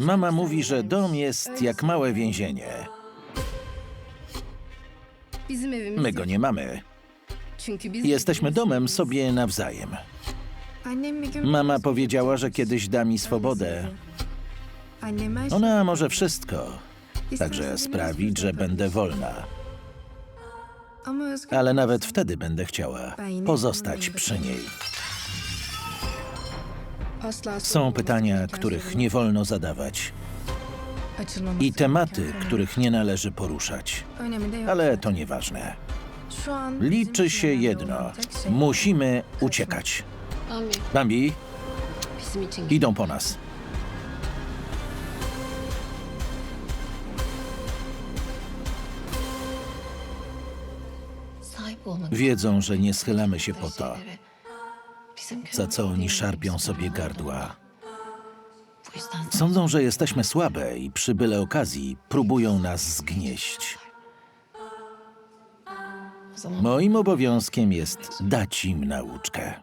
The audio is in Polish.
Mama mówi, że dom jest jak małe więzienie. My go nie mamy. Jesteśmy domem sobie nawzajem. Mama powiedziała, że kiedyś da mi swobodę. Ona może wszystko, także sprawić, że będę wolna. Ale nawet wtedy będę chciała pozostać przy niej. Są pytania, których nie wolno zadawać i tematy, których nie należy poruszać. Ale to nieważne. Liczy się jedno. Musimy uciekać. Bambi, idą po nas. Wiedzą, że nie schylamy się po to, za co oni szarpią sobie gardła. Sądzą, że jesteśmy słabe i przy byle okazji próbują nas zgnieść. Moim obowiązkiem jest dać im nauczkę.